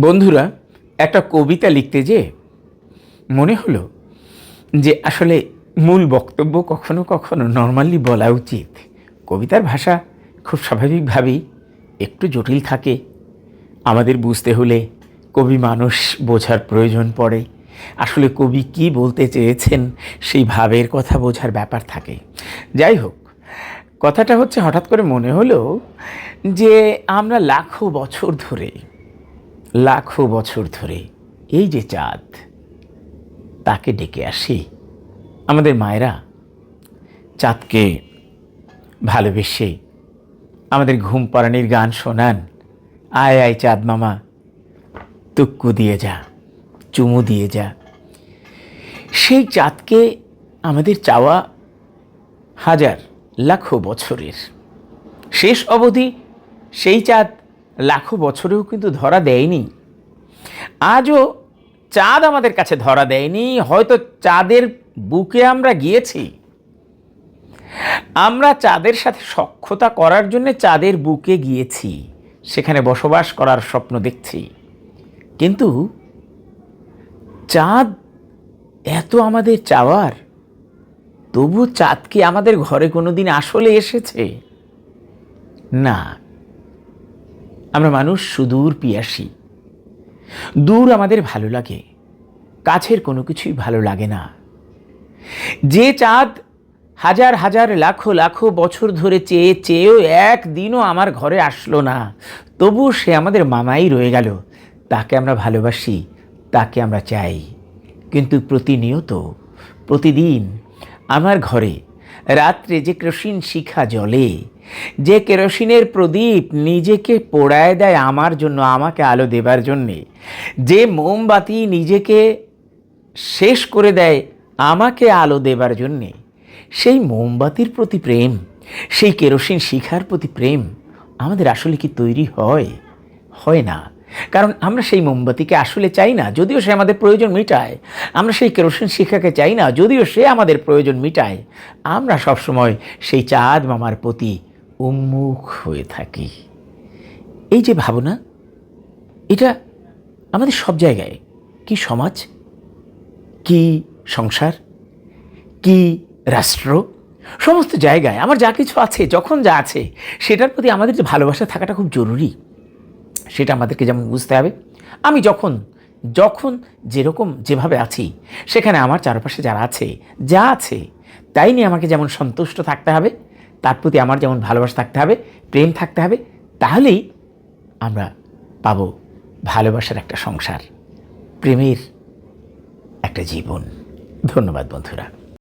বন্ধুরা, একটা কবিতা লিখতে যে মনে হলো যে আসলে মূল বক্তব্য কখনো কখনো নর্মালি বলা উচিত। কবিতার ভাষা খুব স্বাভাবিকভাবেই একটু জটিল থাকে। আমাদের বুঝতে হলে কবি মানুষ বোঝার প্রয়োজন পড়ে। আসলে কবি কি বলতে চেয়েছেন, সেই ভাবের কথা বোঝার ব্যাপার থাকে। যাই হোক, কথাটা হচ্ছে হঠাৎ করে মনে হলো যে আমরা লাখো বছর ধরে লাখো বছর ধরে এই যে চাঁদ, তাকে ডেকে আসি। আমাদের মায়েরা চাঁদকে ভালোবেসে আমাদের ঘুম পাড়ানির গান শোনান। আয় আয় চাঁদ মামা, তুক্কু দিয়ে যা, চুমু দিয়ে যা। সেই চাঁদকে আমাদের চাওয়া হাজার, লাখো বছরের। শেষ অবধি সেই চাঁদ লাখো বছরেও কিন্তু ধরা দেয়নি। আজও চাঁদ আমাদের কাছে ধরা দেয়নি, হয়তো চাঁদের বুকে আমরা গিয়েছি। আমরা চাঁদের সাথে সক্ষতা করার জন্য চাঁদের বুকে গিয়েছি, সেখানে বসবাস করার স্বপ্ন দেখছি। কিন্তু চাঁদ এত আমাদের চাওয়ার, তবু চাঁদ কি আমাদের ঘরে কোনো দিন আসলে এসেছে? না। আমরা মানুষ সুদূর পিয়াসী। দূর আমাদের ভালো লাগে, কাছের কোনো কিছুই ভালো লাগে না। যে চাঁদ হাজার হাজার, লাখো লাখো বছর ধরে চেয়ে চেয়েও একদিনও আমার ঘরে আসলো না, তবু সে আমাদের মামাই রয়ে গেল। তাকে আমরা ভালোবাসি, তাকে আমরা চাই। কিন্তু প্রতিনিয়ত, প্রতিদিন আমার ঘরে রাত্রে যে কেরোসিন শিখা জ্বলে যে কেরোসিনের প্রদীপ নিজেকে পোড়ায় দেয় আমার জন্য, আমাকে আলো দেবার জন্যে। যে মোমবাতি নিজেকে শেষ করে দেয়, আমাকে আলো দেবার জন্যে। সেই মোমবাতির প্রতি প্রেম, সেই কেরোসিন শিখার প্রতি প্রেম আমাদের আসলে কি তৈরি হয়? হয় না। কারণ আমরা সেই মোমবাতিকে আসলে চাই না, যদিও সে আমাদের প্রয়োজন মিটায়। আমরা সেই কেরোসিন শিখাকে চাই না, যদিও সে আমাদের প্রয়োজন মিটায়। আমরা সবসময় সেই চাঁদ মামার প্রতি উন্মুখ হয়ে থাকি। এই যে ভাবনা, এটা আমাদের সব জায়গায়। কি সমাজ? কি সংসার? কি রাষ্ট্র? সমস্ত জায়গায়। আমার যা কিছু আছে, যখন যা আছে, সেটার প্রতি আমাদের যে ভালোবাসা থাকাটা খুব জরুরি। সেটা আমাদেরকে যেমন বুঝতে হবে। আমি যখন যখন যেরকম যেভাবে আছি, সেখানে আমার চারপাশে যারা আছে, যা আছে, তাই নিয়ে আমাকে যেমন সন্তুষ্ট থাকতে হবে। তার প্রতি আমার যেমন ভালোবাসা থাকতে হবে, প্রেম থাকতে হবে, তাহলেই আমরা পাবো ভালোবাসার একটা সংসার, প্রেমের একটা জীবন। ধন্যবাদ বন্ধুরা।